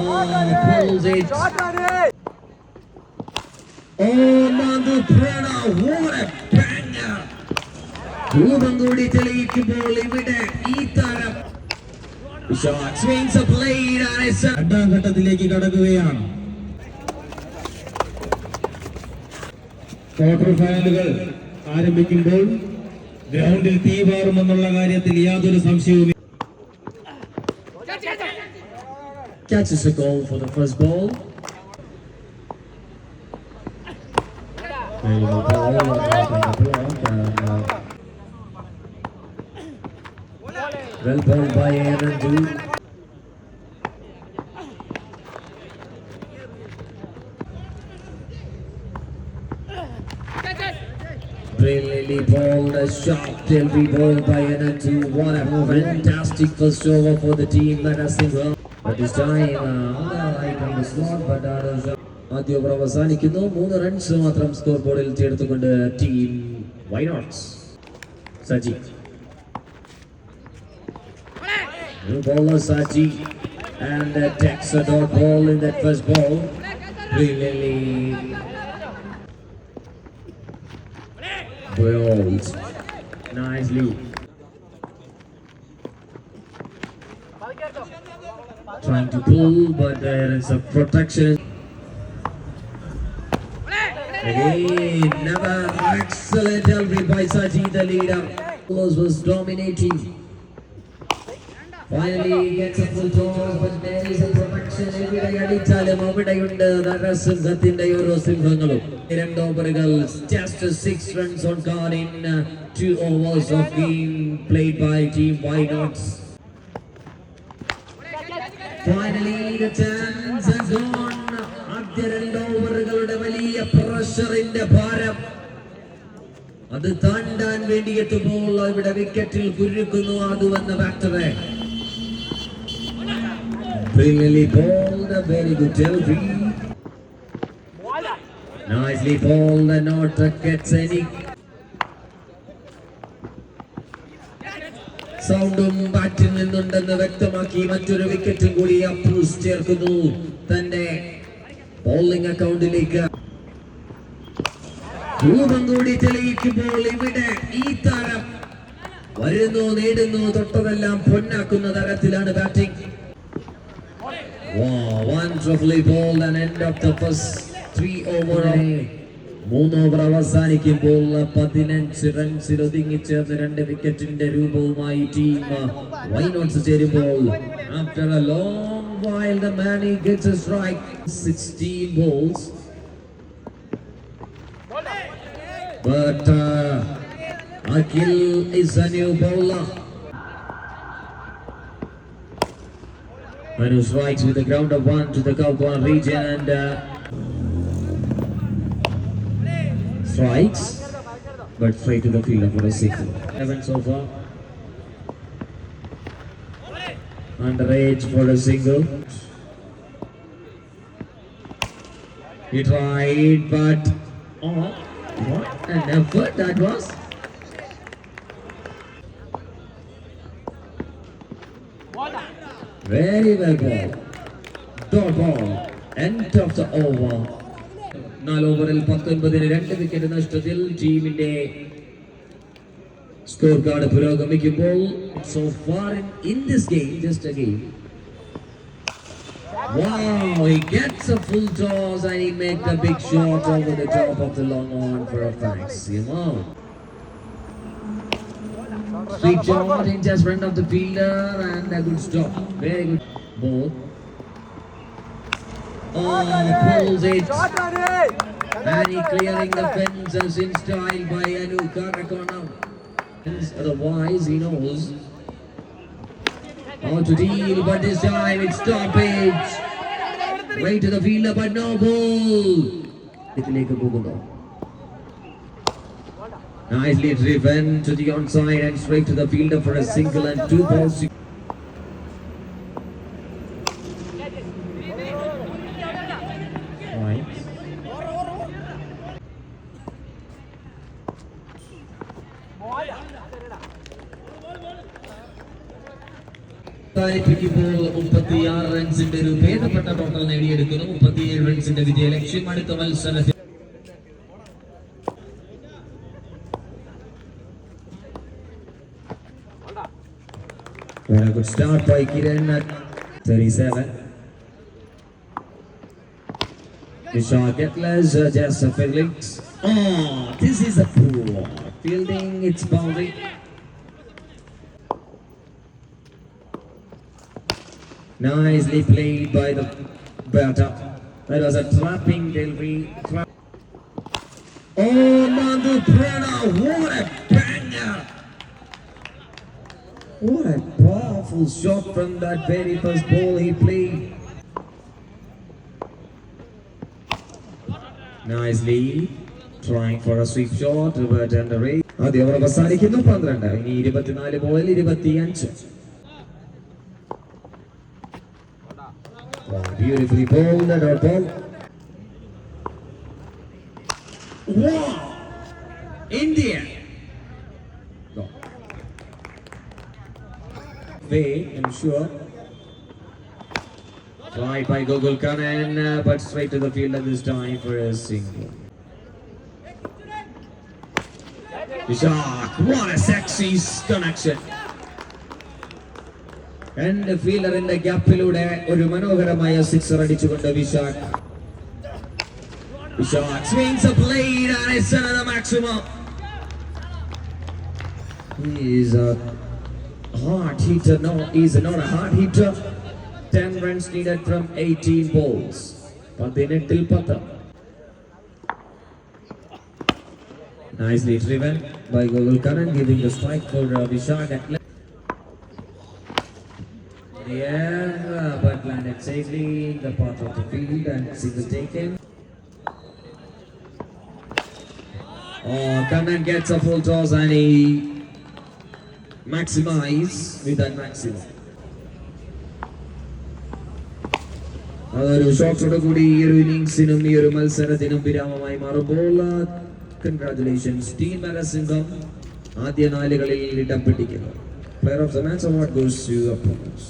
Oh, pulls it. Oh, Mandu Prana, what a banger! രൂപം കൂടി തെളിയിക്കുമ്പോൾ ഇവിടെ ഈ താരം രണ്ടാം ഘട്ടത്തിലേക്ക് കടക്കുകയാണ്. ക്വാർട്ടർ ഫൈനലുകൾ ആരംഭിക്കുമ്പോൾ ഗ്രൗണ്ടിൽ തീ പാറുമെന്നുള്ള കാര്യത്തിൽ യാതൊരു സംശയവും catches a goal for the first ball. The uh, well bowled by Aaron Du. Brilliantly bowled, a sharp delivery ball by Aaron Du. What a fantastic first over for the team that has well. But this time, uh, on the right on the slot, but that is uh, ആദ്യ over അവസാനിക്കുന്നു മൂന്ന് runs മാത്രം score ബോർഡിൽ ചേർത്തുകൊണ്ട് team Why Nots Saji New bowler Saji and uh, takes a dot ball in that first ball. Brilliantly bowled. Nicely. Trying to pull, but there is a protection. Again, never excellent delivery by Saji, the leader. Was was dominating. Finally gets a full toss, but there is a protection. എവിടെ അടിച്ചാലും അവിടെയുണ്ട് നരസിംഹത്തിന്റെ ഓരോ സിംഹങ്ങളും രണ്ട് ഓവറുകൾ just six runs on card in uh, two overs of game played by team Why ആദ്യ രണ്ട് ഓവറുകളുടെ വലിയ പ്രഷറിന്റെ ഭാരം അത് താണ്ടാൻ വേണ്ടി എത്തുമ്പോൾ ഇവിടെ വിക്കറ്റിൽ കുരുക്കുന്നു അത് വന്ന ബാറ്ററെ Brilliantly bowled, a very good delivery. Nicely bowled, and not gets any. സൗണ്ടും ബാറ്റിൽ നിന്നുണ്ടെന്ന് വ്യക്തമാക്കി മറ്റൊരു വിക്കറ്റും കൂടി അപ്രൂസ് ചേർക്കുന്നു. തന്റെ ബോളിംഗ് അക്കൗണ്ടിലേക്ക് രൂപം കൂടി തെളിയിക്കുമ്പോൾ ഇവിടെ ഈ താരം വരുന്നു നേടുന്നു തൊട്ടതെല്ലാം പൊന്നാക്കുന്ന തരത്തിലാണ് batting Wow, wonderfully bowled and end of the first three over മൂന്ന് ഓവർ അവസാനിക്കുമ്പോൾ പതിനഞ്ച് റൺസിൽ ഒതുങ്ങിച്ചേർന്ന് രണ്ട് വിക്കറ്റിന്റെ രൂപവുമായി ടീം വൈനോട്ട്സ് ചേരുമ്പോൾ after a long while the man he gets a strike 16 balls but uh, Akil is a new bowler Manu strikes with the ground of one to the Kalpan region and uh, strikes, but straight to the fielder for a single. Seven so far. Underage for a single. He tried, but oh, what an effort that was! Very well ball. Dot ball. End of the over. നാല് ഓവറിൽ പത്തൊൻപതിന് രണ്ട് wicket നഷ്ടത്തിൽ ടീമിന്റെ score card പുരോഗമിക്കുമ്പോൾ so far in in this game just A game Wow, he gets a full toss and he makes a big shot over the top of the long on for a maximum. Sweet shot in just front of the fielder and a good stop. Very good ball. Oh, pulls it. Harry clearing the fence as in style by Anu Karakona. Otherwise, he knows how to deal, but this time it's stoppage. Way to the fielder, but no ball. Nicely driven to the onside and straight to the fielder for a single and two balls. അവസാനിപ്പിക്കുമ്പോൾ മുപ്പത്തിയാറ് runs റൺസിന്റെ ഒരു ഭേദപ്പെട്ട total നേടിയെടുക്കുന്നു മുപ്പത്തിയേഴ് റൺസിന്റെ വിജയ ലക്ഷ്യം അടുത്ത മത്സരത്തിൽ Very good start by Kiran at 37. Vishal Gettlers, uh, just a Felix. Oh, this is a poor fielding. It's boundary. Nicely played by the batter. That was a trapping delivery. Tra- oh, Mandu Prana, what a banger! What a powerful shot from that very first ball he played. Nicely trying for a sweep shot, but under eight. ആദ്യ over അവസാനിക്കുന്നു പന്ത്രണ്ട് ഇനി ഇരുപത്തിനാല് ബോളിൽ ഇരുപത്തിയഞ്ച് beautifully bowled dot ball. Wow! India! Go. Way, I'm sure. Tried by Gogol Kanan, uh, but straight to the field at this time for a single. Ishaq, what a sexy connection. രണ്ട് ഫീൽഡറിന്റെ ഗ്യാപ്പിലൂടെ ഒരു മനോഹരമായ sixer അടിച്ചുകൊണ്ട് Vishakh Vishakh swings a blade and it's another maximum. He is a hard hitter. No, he's not a hard hitter. 10 runs needed from 18 balls. പതിനെട്ടിൽ പത്ത് Nicely driven by Gogol Karan, giving the strike for uh, Vishak at left. Yeah, uh, but landed safely in the part of the field and single taken. Oh, Kanan gets a full toss and he maximize with that maximum. അതൊരു ഷോട്ടോട് കൂടി ഈ ഒരു ഇന്നിങ്സിനും ഈ ഒരു മത്സരത്തിനും വിരാമമായി മാറുമ്പോൾ congratulations team Narasimham ആദ്യ നാലുകളിൽ ഇടം പിടിക്കുന്നു player of the match award goes to opponents